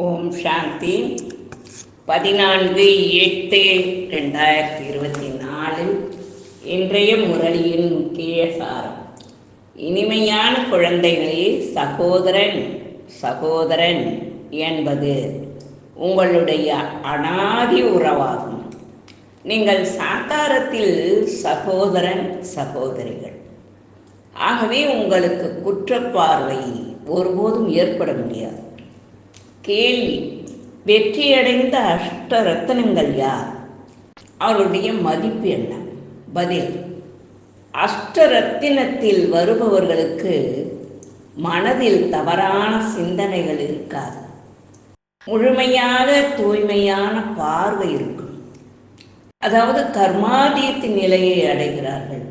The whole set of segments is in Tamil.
ஓம் சாந்தி. பதினான்கு எட்டு ரெண்டாயிரத்தி இருபத்தி நாலு. இன்றைய முரளியின் முக்கிய சாரம். இனிமையான குழந்தைகளே சகோதரன் சகோதரன் என்பது உங்களுடைய அனாதி உறவாகும். நீங்கள் சாத்தாரத்தில் சகோதரன் சகோதரிகள். ஆகவே உங்களுக்கு குற்றப்பார்வை ஒருபோதும் ஏற்பட முடியாது. கேள்வி. வெற்றியடைந்த அஷ்ட ரத்தனங்கள் யார்? அவருடைய மதிப்பு என்ன? பதில். அஷ்ட ரத்தினத்தில் வருபவர்களுக்கு மனதில் தவறான சிந்தனைகள் இருக்காது. முழுமையாக தூய்மையான பார்வை இருக்கும். அதாவது கர்மாதியத்தின் நிலையை அடைகிறார்கள்.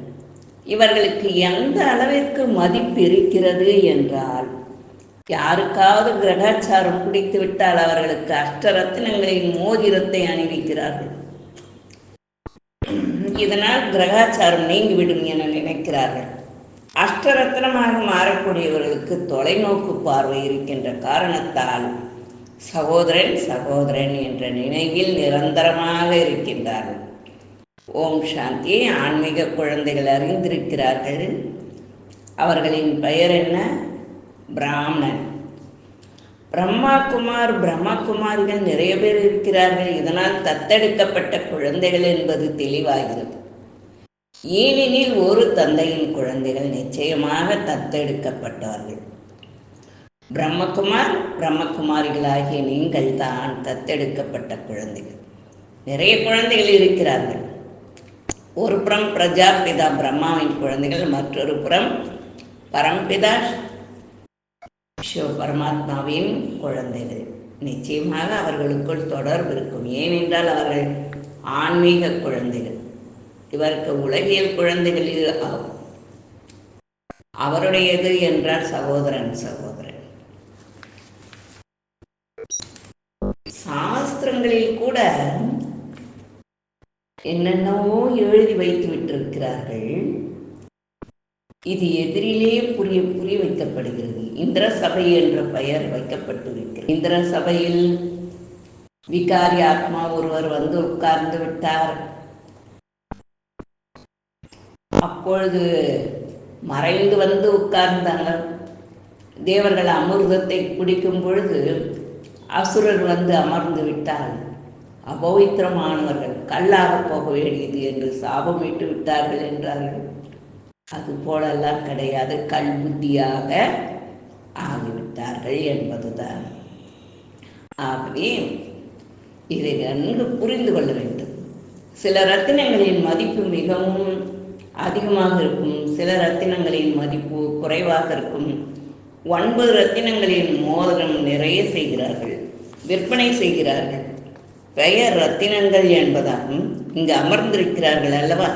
இவர்களுக்கு எந்த அளவிற்கு மதிப்பு இருக்கிறது என்றால் யாருக்காவது கிரகாச்சாரம் பிடித்து விட்டால் அவர்களுக்கு அஷ்டரத்தினங்களின் மோதிரத்தை அணிவிக்கிறார்கள். இதனால் கிரகாச்சாரம் நீங்கிவிடும் என நினைக்கிறார்கள். அஷ்டரத்னமாக மாறக்கூடியவர்களுக்கு தொலைநோக்கு பார்வை இருக்கின்ற காரணத்தால் சகோதரன் சகோதரன் என்ற நினைவில் நிரந்தரமாக இருக்கின்றார்கள். ஓம் சாந்தி ஆன்மீக குழந்தைகள் அறிந்திருக்கிறார்கள். அவர்களின் பெயர் என்ன? பிராமணன். பிரம்மா குமார் பிரம்மா நிறைய பேர் இருக்கிறார்கள். இதனால் தத்தெடுக்கப்பட்ட குழந்தைகள் என்பது தெளிவாகிறது. ஏனெனில் ஒரு தந்தையின் குழந்தைகள் நிச்சயமாக தத்தெடுக்கப்பட்டார்கள். பிரம்மகுமார் பிரம்மகுமாரிகளாகிய நீங்கள் தான் தத்தெடுக்கப்பட்ட குழந்தைகள். நிறைய குழந்தைகள் இருக்கிறார்கள். ஒரு புறம் பிரஜாபிதா பிரம்மாவின் குழந்தைகள் மற்றொரு புறம் பரம்பிதா பரமாத்மாவின் குழந்தைகள். நிச்சயமாக அவர்களுக்குள் தொடர்பு இருக்கும். ஏனென்றால் அவர்கள் ஆன்மீக குழந்தைகள். இவருக்கு உலகியல் குழந்தைகள் ஆகும். அவருடையது என்றார் சகோதரன் சகோதரன். சாஸ்திரங்களில் கூட என்னென்னவோ எழுதி வைத்து விட்டிருக்கிறார்கள் இது எதிரிலே புரிய புரிய வைக்கப்படுகிறது. இந்திர சபை என்ற பெயர் வைக்கப்பட்டிருக்கிறது. இந்திர சபையில் விகாரி ஆத்மா ஒருவர் வந்து உட்கார்ந்து விட்டார். அப்பொழுது மறைந்து வந்து உட்கார்ந்தாங்க தேவர்கள் அமிர்தத்தை குடிக்கும் பொழுது அசுரர் வந்து அமர்ந்து விட்டார். அபவித்திரமானவர்கள் கல்லாக போக வேண்டியது என்று சாபமிட்டு விட்டார்கள் என்றார்கள். அது போலெல்லாம் கிடையாது. கல் புத்தியாக ஆகிவிட்டார்கள் என்பதுதான். ஆகவே இதை நன்கு புரிந்து கொள்ள வேண்டும். சில ரத்தினங்களின் மதிப்பு மிகவும் அதிகமாக இருக்கும். சில ரத்தினங்களின் மதிப்பு குறைவாக இருக்கும். ஒன்பது ரத்தினங்களின் மோதிரம் நிறைய செய்கிறார்கள் விற்பனை செய்கிறார்கள். பெயர் ரத்தினங்கள் என்பதாகவும் இங்கு அமர்ந்திருக்கிறார்கள் அல்லவா?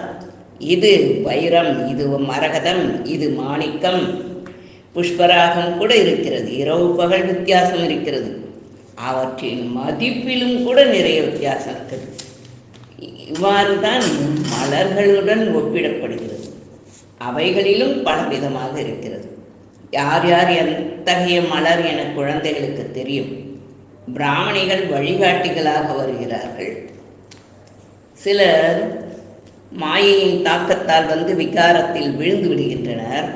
இது வைரம் இது மரகதம் இது மாணிக்கம். புஷ்பராகம் கூட இருக்கிறது. இரவு பகல் வித்தியாசம் இருக்கிறது. அவற்றின் மதிப்பிலும் கூட நிறைய வித்தியாசம் இருக்குது. இவ்வாறு தான் மலர்களுடன் ஒப்பிடப்படுகிறது. அவைகளிலும் பலவிதமாக இருக்கிறது. யார் யார் எத்தகைய மலர் என குழந்தைகளுக்கு தெரியும்? பிராமணிகள் வழிகாட்டிகளாக வருகிறார்கள். சிலர் மாயையின் தாக்கத்தால் வந்து விகாரத்தில் விழுந்து விடுகின்றனர்.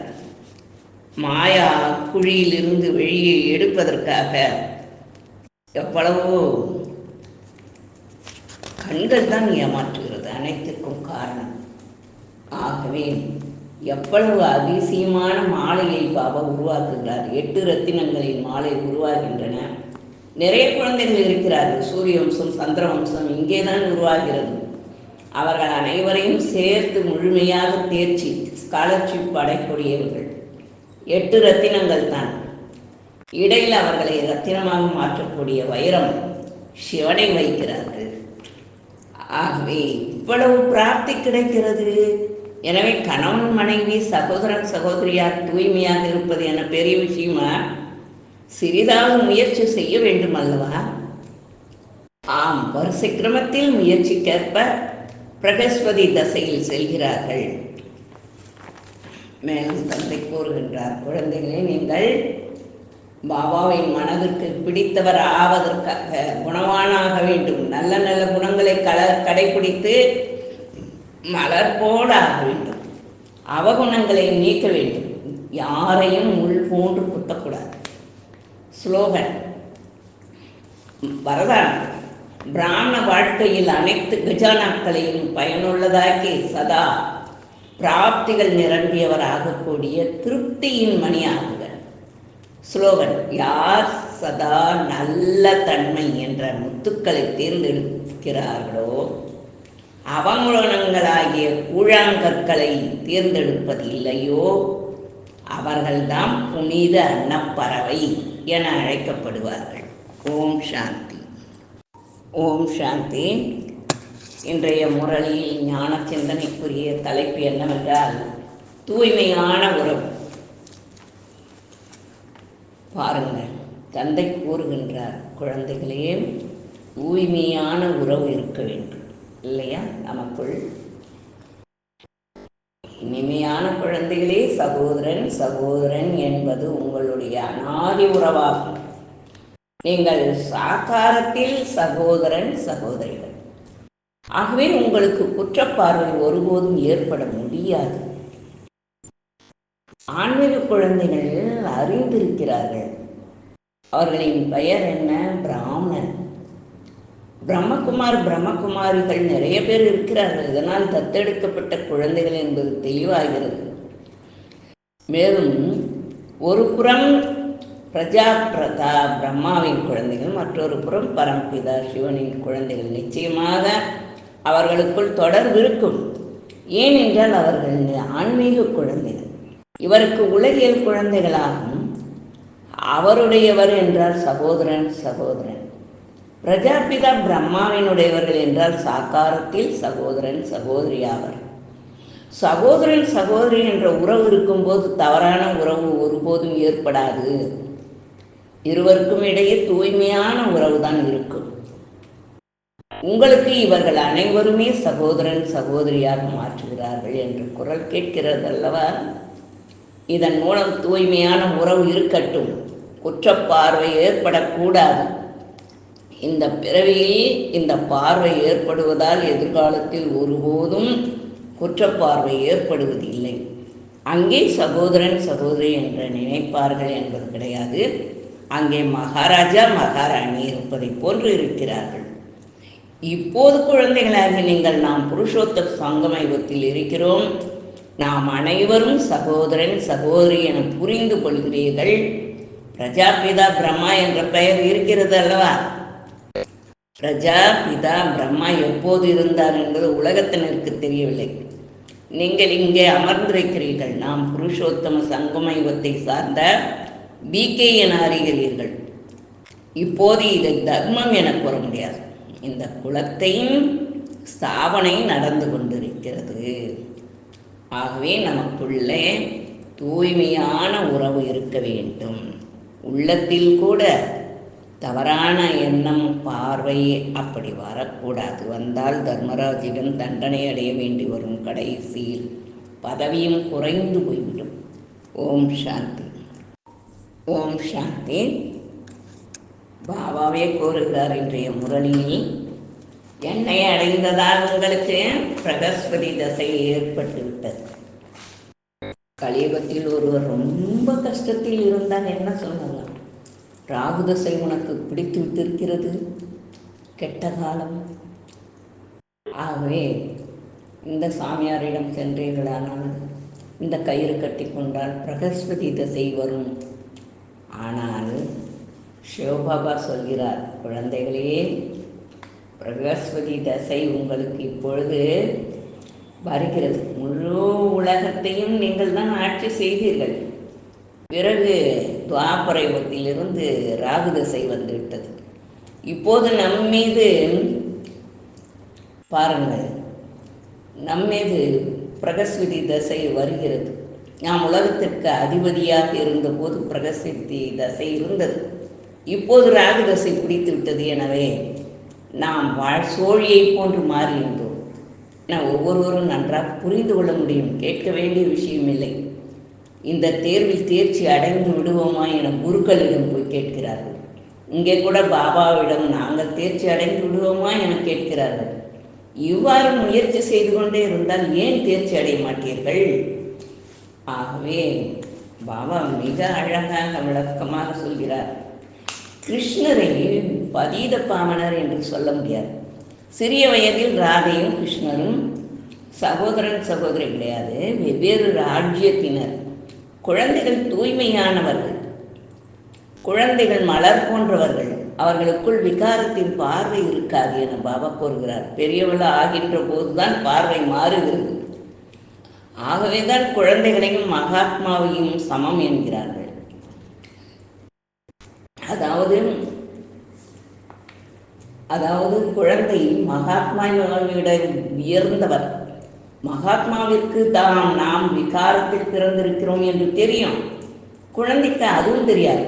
மாயா குழியிலிருந்து வெளியே எடுப்பதற்காக எவ்வளவோ கண்கள் தான் ஏமாற்றுகிறது. அனைத்திற்கும் காரணம். ஆகவே எவ்வளவு அதிசயமான மாலையை பாபா உருவாக்குகிறார். எட்டு ரத்தினங்களின் மாலை உருவாகின்றன. நிறைய குழந்தைகள் இருக்கிறார்கள். சூரிய வம்சம் சந்திர வம்சம் இங்கே தான் உருவாகிறது. அவர்கள் அனைவரையும் சேர்த்து முழுமையாக தேர்ச்சி ஸ்காலர்ஷிப் அடைக்கூடியவர்கள் எட்டு ரத்தினங்கள் தான். இடையில் அவர்களை ரத்தினமாக மாற்றக்கூடிய வைரம் சிவனை வைக்கிறார்கள். ஆகவே இவ்வளவு பிராப்தி கிடைக்கிறது. எனவே கணவன் மனைவி சகோதரன் சகோதரியார் தூய்மையாக இருப்பது என பெரிய விஷயமா? சிறிதாக முயற்சி செய்ய வேண்டும் அல்லவா? ஆம் வரிசை கிரமத்தில் முயற்சிக்கேற்ப பிரகஸ்பதி தசையில் செல்கிறார்கள். மேலும் தந்தை கூறுகின்றார் குழந்தைகளே நீங்கள் பாபாவின் மனதிற்கு பிடித்தவர் ஆவதற்காக குணவானாக வேண்டும். நல்ல நல்ல குணங்களை கல கடைபிடித்து மலர் போல ஆக வேண்டும். அவகுணங்களை நீக்க வேண்டும். யாரையும் உள் போன்று குத்தக்கூடாது. ஸ்லோகன் வரதானம் பிராமண வாழ்க்கையில் அனைத்து கஜானாக்களையும் பயனுள்ளதாக்கி சதா பிராப்திகள் நிரம்பியவராகக்கூடிய திருப்தியின் மணியாகுக ஸ்லோகன் யார் சதா நல்ல தன்மை என்ற முத்துக்களை தேர்ந்தெடுக்கிறார்களோ அவங்குணங்களாகிய கூழாங்கற்களை தேர்ந்தெடுப்பதில்லையோ அவர்கள்தான் புனித அன்னப்பறவை என அழைக்கப்படுவார்கள். ஓம் சாந்தி. ஓம் சாந்தி. இன்றைய முரளியில் ஞான சிந்தனைக்குரிய தலைப்பு என்னவென்றால் தூய்மையான உறவு. பாருங்கள் தந்தை கூறுகின்றார் குழந்தைகளே தூய்மையான உறவு இருக்க வேண்டும். இல்லையா? நமக்குள். இனிமையான குழந்தைகளே சகோதரன் சகோதரன் என்பது உங்களுடைய அனாதி உறவாகும். நீங்கள் சாக்காரத்தில் சகோதரன் சகோதரிகள். ஆகவே உங்களுக்கு குற்றப்பார்வை ஒருபோதும் ஏற்பட முடியாது. ஆன்மீக குழந்தைகள் அறிந்திருக்கிறார்கள். அவர்களின் பெயர் என்ன? பிராமணன். பிரம்மகுமார் பிரம்மகுமாரிகள் நிறைய பேர் இருக்கிறார்கள். இதனால் தத்தெடுக்கப்பட்ட குழந்தைகள் என்பது தெளிவாகிறது. மேலும் ஒரு புறம் பிரஜா பிரதா பிரம்மாவின் குழந்தைகள் மற்றொரு புறம் பரம்பிதா சிவனின் குழந்தைகள். நிச்சயமாக அவர்களுக்குள் தொடர்பு இருக்கும். ஏனென்றால் அவர்கள் ஆன்மீக குழந்தைகள். இவருக்கு உலகியல் குழந்தைகளாகும் அவருடையவர் என்றால் சகோதரன் சகோதரன். பிரஜாபிதா பிரம்மாவினுடையவர்கள் என்றால் சாக்காரத்தில் சகோதரன் சகோதரி ஆவர். சகோதரன் சகோதரி என்ற உறவு இருக்கும்போது தவறான உறவு ஒருபோதும் ஏற்படாது. இருவருக்கும் இடையே தூய்மையான உறவு தான் இருக்கும். உங்களுக்கு இவர்கள் அனைவருமே சகோதரன் சகோதரியாக மாற்றுகிறார்கள் என்று குரல் கேட்கிறது அல்லவா இதன் மூலம் தூய்மையான உறவு இருக்கட்டும். குற்றப்பார்வை ஏற்படக்கூடாது. இந்த பிறவியில் இந்த பார்வை ஏற்படுவதால் எதிர்காலத்தில் ஒருபோதும் குற்றப்பார்வை ஏற்படுவதில்லை. அங்கே சகோதரன் சகோதரி என்று நினைப்பார்கள் என்பது கிடையாது. அங்கே மகாராஜா மகாராணி இருப்பதை போன்று இருக்கிறார்கள். இப்போது குழந்தைகளாக நீங்கள் நாம் புருஷோத்த சங்கமயுகத்தில் இருக்கிறோம். நாம் அனைவரும் சகோதரன் சகோதரி என புரிந்து கொள்கிறீர்கள். பிரஜாபிதா பிரம்மா என்ற பெயர் இருக்கிறது அல்லவா? பிரஜா பிதா பிரம்மா எப்போது இருந்தார் என்பது உலகத்தினருக்கு தெரியவில்லை. நீங்கள் இங்கே அமர்ந்திருக்கிறீர்கள். நாம் புருஷோத்தம சங்கம யுகத்தை சார்ந்த பிகே என அறிகிறீர்கள். இப்போது இதை தர்மம் என கூற முடியாது. இந்த குலத்தையும் ஸ்தாபனை நடந்து கொண்டிருக்கிறது. ஆகவே நமக்குள்ளே தூய்மையான உறவு இருக்க வேண்டும். உள்ளத்தில் கூட தவறான எண்ணம் பார்வை அப்படி வரக்கூடாது. வந்தால் தர்மராஜிடம் தண்டனை அடைய வேண்டி வரும் கடைசியில் பதவியும் குறைந்து போய்விடும். ஓம் சாந்தி. ஓம் சாந்தி. பாபாவே கூறுகிறார் இன்றைய முரளியில் என்னை அடைந்ததால் உங்களுக்கு பிரகஸ்பதி தசை ஏற்பட்டு விட்டது கலியுகத்தில் ஒருவர் ரொம்ப கஷ்டத்தில் இருந்தால் என்ன சொல்லலாம்? ராகு தசை உனக்கு பிடித்து விட்டிருக்கிறது. கெட்ட காலம். ஆகவே இந்த சாமியாரிடம் சென்றீர்களானால் இந்த கயிறு கட்டி கொண்டால் பிரகஸ்பதி தசை வரும். ஆனால் சிவபாபா சொல்கிறார் குழந்தைகளே பிரகஸ்பதி தசை உங்களுக்கு இப்பொழுது வருகிறது. முழு உலகத்தையும் நீங்கள் தான் ஆட்சி செய்தீர்கள். பிறகு துவாபரைவத்திலிருந்து ராகு தசை வந்துவிட்டது. இப்போது நம் மீது பாருங்கள் நம்மீது பிரகஸ்வதி பிரகஸ்பதி தசை வருகிறது. நாம் உலகத்திற்கு அதிபதியாக இருந்தபோது பிரகசித்தி தசை இருந்தது. இப்போது ராகு தசை பிடித்து விட்டது எனவே நாம் வாழ் சோழியை போன்று மாறியிருந்தோம் என ஒவ்வொருவரும் நன்றாக புரிந்து கொள்ள முடியும். கேட்க வேண்டிய விஷயம் இல்லை. இந்த தேர்வில் தேர்ச்சி அடைந்து விடுவோமா என குருக்களிடம் போய் கேட்கிறார்கள். இங்கே கூட பாபாவிடம் நாங்கள் தேர்ச்சி அடைந்து விடுவோமா என கேட்கிறார்கள். இவ்வாறு முயற்சி செய்து கொண்டே இருந்தால் ஏன் தேர்ச்சி அடைய மாட்டீர்கள்? ஆகவே பாபா மிக அழகாக விளக்கமாக சொல்கிறார். கிருஷ்ணரை பதீத பாவனர் என்று சொல்ல முடியாது. சிறிய வயதில் ராதையும் கிருஷ்ணரும் சகோதரன் சகோதரி கிடையாது வெவ்வேறு ராஜ்யத்தினர். குழந்தைகள் தூய்மையானவர்கள் குழந்தைகள் மலர் போன்றவர்கள். அவர்களுக்குள் விகாரத்தின் பார்வை இருக்காது என பாபா கூறுகிறார். பெரியவள் ஆகின்ற போதுதான் பார்வை மாறுகிறது. ஆகவேதான் குழந்தைகளையும் மகாத்மாவையும் சமம் என்கிறார்கள். அதாவது அதாவது குழந்தை மகாத்மாவிட உயர்ந்தவர். மகாத்மாவிற்கு தாம் நாம் விகாரத்தில் பிறந்திருக்கிறோம் என்று தெரியும். குழந்தைக்கு அதுவும் தெரியாது.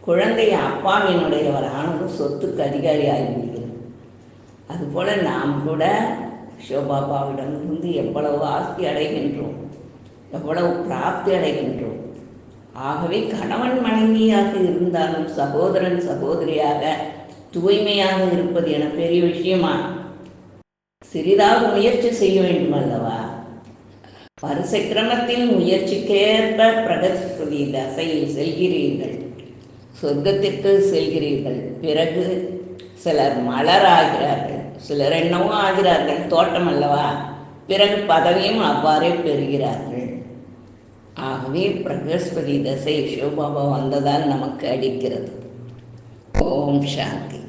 குழந்தை அப்பாவினுடையவர் ஆனதும் சொத்துக்கு அதிகாரி ஆகிவிடுகிறது அதுபோல நாம் கூட சிவபாபாவிடமிருந்து எவ்வளவு ஆஸ்தி அடைகின்றோம் எவ்வளவு பிராப்தி அடைகின்றோம். ஆகவே கணவன் மனைவியாக இருந்தாலும் சகோதரன் சகோதரியாக தூய்மையாக இருப்பது என பெரிய விஷயமா? சிறிதாக முயற்சி செய்ய வேண்டும் அல்லவா? வரிசை கிரமத்தில் முயற்சிக்கேற்ப பிரகஸ்பதி தசையில் செல்கிறீர்கள் சொர்க்கத்திற்கு செல்கிறீர்கள். பிறகு சிலர் மலர் ஆகிறார்கள் சிலர் என்னவோ ஆகிறார்கள் தோட்டம் அல்லவா? பிறகு பதவியும் அவ்வாறே பெறுகிறார்கள். ஆகவே பிரகஸ்பதி தசை சிவபாபா வந்ததால் நமக்கு அடிக்கிறது. ஓம் சாந்தி.